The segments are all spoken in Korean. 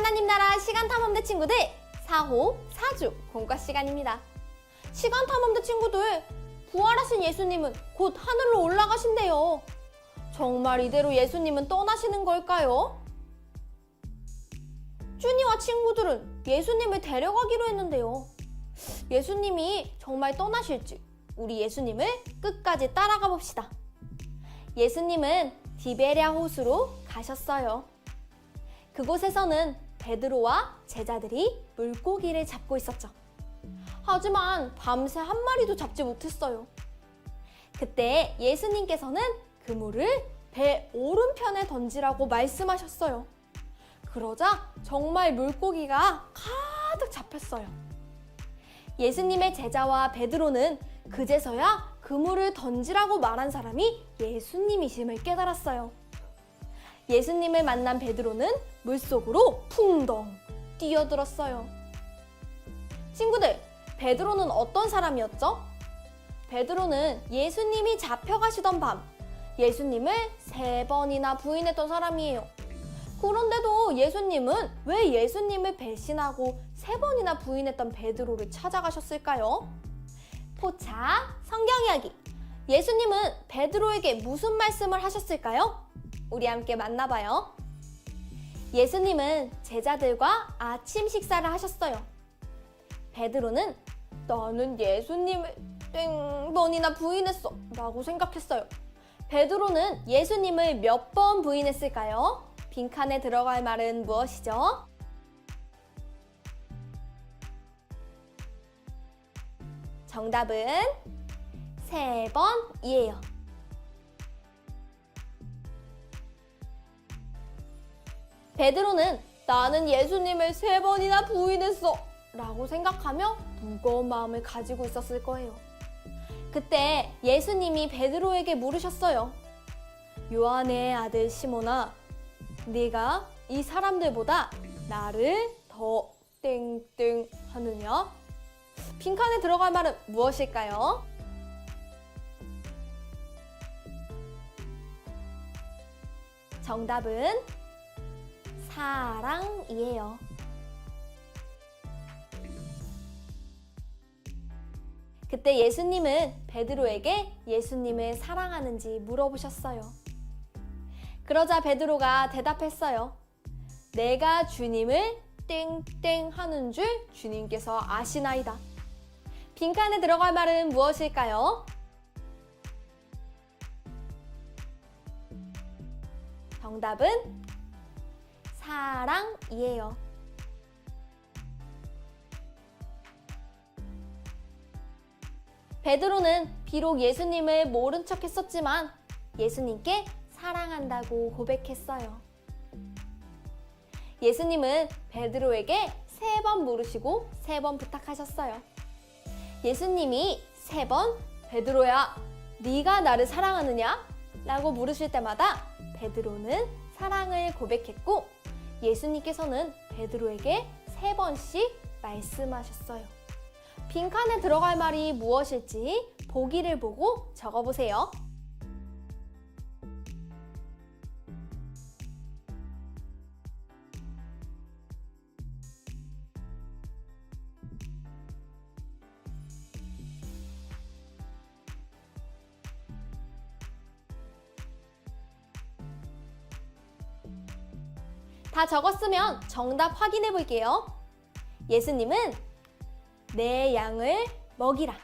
하나님 나라 시간 탐험대 친구들 4호 4주 공과 시간입니다. 시간 탐험대 친구들 부활하신 예수님은 곧 하늘로 올라가신대요. 정말 이대로 예수님은 떠나시는 걸까요? 쭈니와 친구들은 예수님을 데려가기로 했는데요. 예수님이 정말 떠나실지 우리 예수님을 끝까지 따라가 봅시다. 예수님은 디베랴 호수로 가셨어요. 그곳에서는 베드로와 제자들이 물고기를 잡고 있었죠. 하지만 밤새 한 마리도 잡지 못했어요. 그때 예수님께서는 그물을 배 오른편에 던지라고 말씀하셨어요. 그러자 정말 물고기가 가득 잡혔어요. 예수님의 제자와 베드로는 그제서야 그물을 던지라고 말한 사람이 예수님이심을 깨달았어요. 예수님을 만난 베드로는 물속으로 풍덩 뛰어들었어요. 친구들, 베드로는 어떤 사람이었죠? 베드로는 예수님이 잡혀가시던 밤, 예수님을 세 번이나 부인했던 사람이에요. 그런데도 예수님은 왜 예수님을 배신하고 세 번이나 부인했던 베드로를 찾아가셨을까요? 포차 성경 이야기. 예수님은 베드로에게 무슨 말씀을 하셨을까요? 우리 함께 만나봐요. 예수님은 제자들과 아침 식사를 하셨어요. 베드로는 나는 예수님을 땡 번이나 부인했어 라고 생각했어요. 베드로는 예수님을 몇 번 부인했을까요? 빈칸에 들어갈 말은 무엇이죠? 정답은 세 번이에요. 베드로는 나는 예수님을 세 번이나 부인했어 라고 생각하며 무거운 마음을 가지고 있었을 거예요. 그때 예수님이 베드로에게 물으셨어요. 요한의 아들 시몬아, 네가 이 사람들보다 나를 더 땡땡 하느냐? 빈칸에 들어갈 말은 무엇일까요? 정답은 사랑이에요. 그때 예수님은 베드로에게 예수님을 사랑하는지 물어보셨어요. 그러자 베드로가 대답했어요. 내가 주님을 땡땡 하는 줄 주님께서 아시나이다. 빈칸에 들어갈 말은 무엇일까요? 정답은 사랑이에요. 베드로는 비록 예수님을 모른 척 했었지만 예수님께 사랑한다고 고백했어요. 예수님은 베드로에게 세 번 물으시고 세 번 부탁하셨어요. 예수님이 세 번 베드로야, 네가 나를 사랑하느냐? 라고 물으실 때마다 베드로는 사랑을 고백했고 예수님께서는 베드로에게 세 번씩 말씀하셨어요. 빈칸에 들어갈 말이 무엇일지 보기를 보고 적어보세요. 다 적었으면 정답 확인해 볼게요. 예수님은 내 양을 먹이라.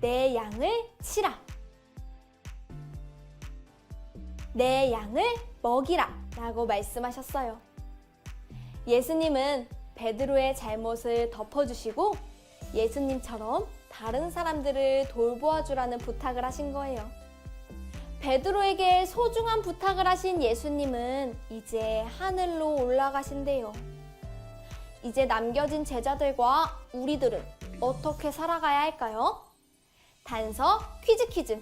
내 양을 치라. 내 양을 먹이라. 라고 말씀하셨어요. 예수님은 베드로의 잘못을 덮어주시고 예수님처럼 다른 사람들을 돌보아 주라는 부탁을 하신 거예요. 베드로에게 소중한 부탁을 하신 예수님은 이제 하늘로 올라가신대요. 이제 남겨진 제자들과 우리들은 어떻게 살아가야 할까요? 단서 퀴즈 퀴즈.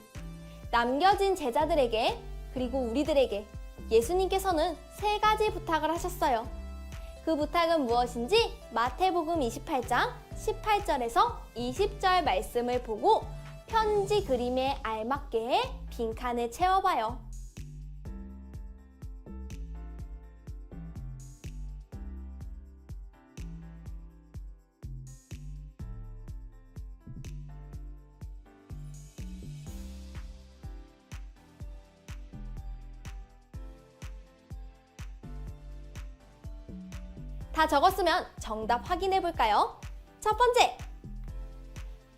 남겨진 제자들에게 그리고 우리들에게 예수님께서는 세 가지 부탁을 하셨어요. 그 부탁은 무엇인지 마태복음 28장 18절에서 20절 말씀을 보고 편지 그림에 알맞게 빈칸을 채워봐요. 다 적었으면 정답 확인해 볼까요? 첫 번째,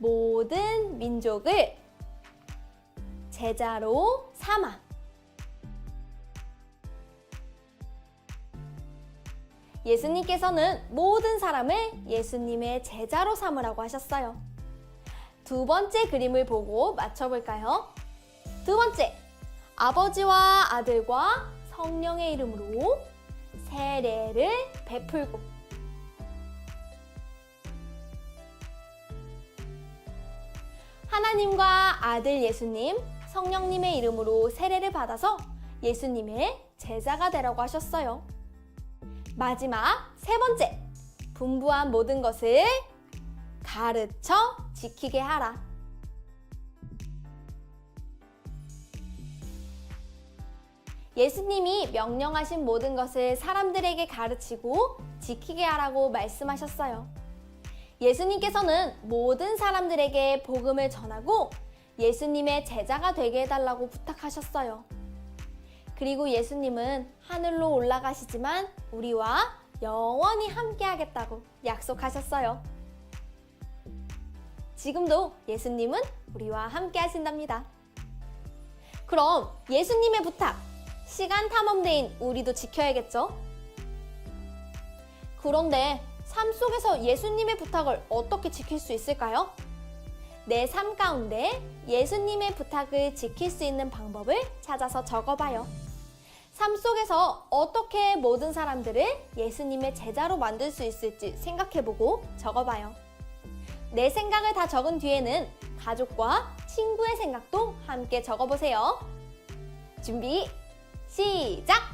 모든 민족을 제자로 삼아. 예수님께서는 모든 사람을 예수님의 제자로 삼으라고 하셨어요. 두 번째 그림을 보고 맞춰볼까요? 두 번째, 아버지와 아들과 성령의 이름으로 세례를 베풀고 하나님과 아들 예수님, 성령님의 이름으로 세례를 받아서 예수님의 제자가 되라고 하셨어요. 마지막 세 번째, 분부한 모든 것을 가르쳐 지키게 하라. 예수님이 명령하신 모든 것을 사람들에게 가르치고 지키게 하라고 말씀하셨어요. 예수님께서는 모든 사람들에게 복음을 전하고 예수님의 제자가 되게 해달라고 부탁하셨어요. 그리고 예수님은 하늘로 올라가시지만 우리와 영원히 함께하겠다고 약속하셨어요. 지금도 예수님은 우리와 함께 하신답니다. 그럼 예수님의 부탁, 시간 탐험대인 우리도 지켜야겠죠? 그런데 삶 속에서 예수님의 부탁을 어떻게 지킬 수 있을까요? 내 삶 가운데 예수님의 부탁을 지킬 수 있는 방법을 찾아서 적어봐요. 삶 속에서 어떻게 모든 사람들을 예수님의 제자로 만들 수 있을지 생각해보고 적어봐요. 내 생각을 다 적은 뒤에는 가족과 친구의 생각도 함께 적어보세요. 준비, 시작!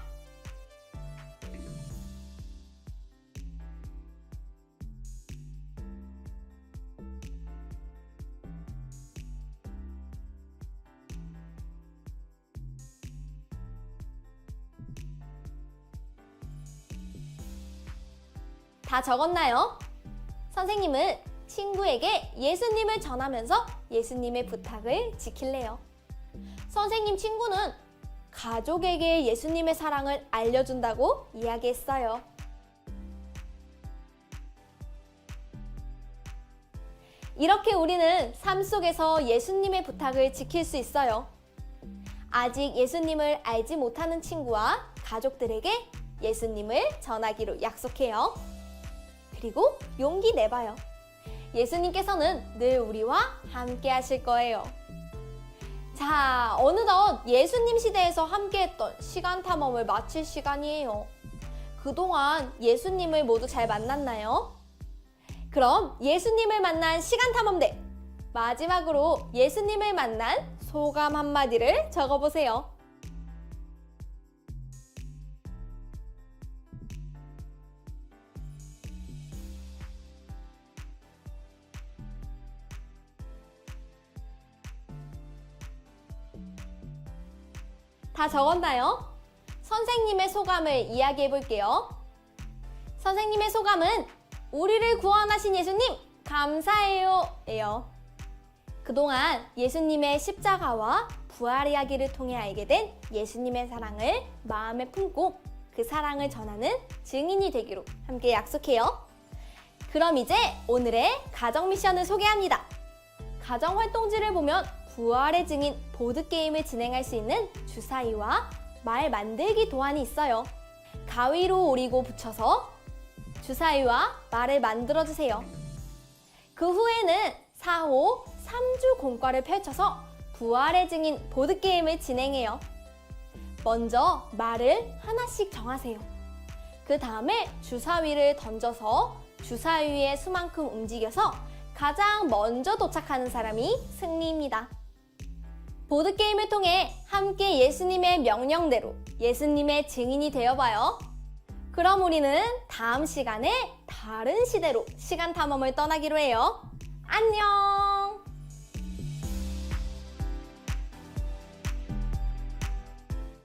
다 적었나요? 선생님은 친구에게 예수님을 전하면서 예수님의 부탁을 지킬래요. 선생님 친구는 가족에게 예수님의 사랑을 알려준다고 이야기했어요. 이렇게 우리는 삶 속에서 예수님의 부탁을 지킬 수 있어요. 아직 예수님을 알지 못하는 친구와 가족들에게 예수님을 전하기로 약속해요. 그리고 용기 내봐요. 예수님께서는 늘 우리와 함께 하실 거예요. 자, 어느덧 예수님 시대에서 함께했던 시간 탐험을 마칠 시간이에요. 그동안 예수님을 모두 잘 만났나요? 그럼 예수님을 만난 시간 탐험대! 마지막으로 예수님을 만난 소감 한마디를 적어보세요. 다 적었나요? 선생님의 소감을 이야기해 볼게요. 선생님의 소감은 우리를 구원하신 예수님 감사해요. 예요. 그동안 예수님의 십자가와 부활 이야기를 통해 알게 된 예수님의 사랑을 마음에 품고 그 사랑을 전하는 증인이 되기로 함께 약속해요. 그럼 이제 오늘의 가정 미션을 소개합니다. 가정 활동지를 보면 부활의 증인 보드게임을 진행할 수 있는 주사위와 말 만들기 도안이 있어요. 가위로 오리고 붙여서 주사위와 말을 만들어주세요. 그 후에는 4 호 3주 공과를 펼쳐서 부활의 증인 보드게임을 진행해요. 먼저 말을 하나씩 정하세요. 그 다음에 주사위를 던져서 주사위의 수만큼 움직여서 가장 먼저 도착하는 사람이 승리입니다. 보드게임을 통해 함께 예수님의 명령대로 예수님의 증인이 되어봐요. 그럼 우리는 다음 시간에 다른 시대로 시간 탐험을 떠나기로 해요. 안녕!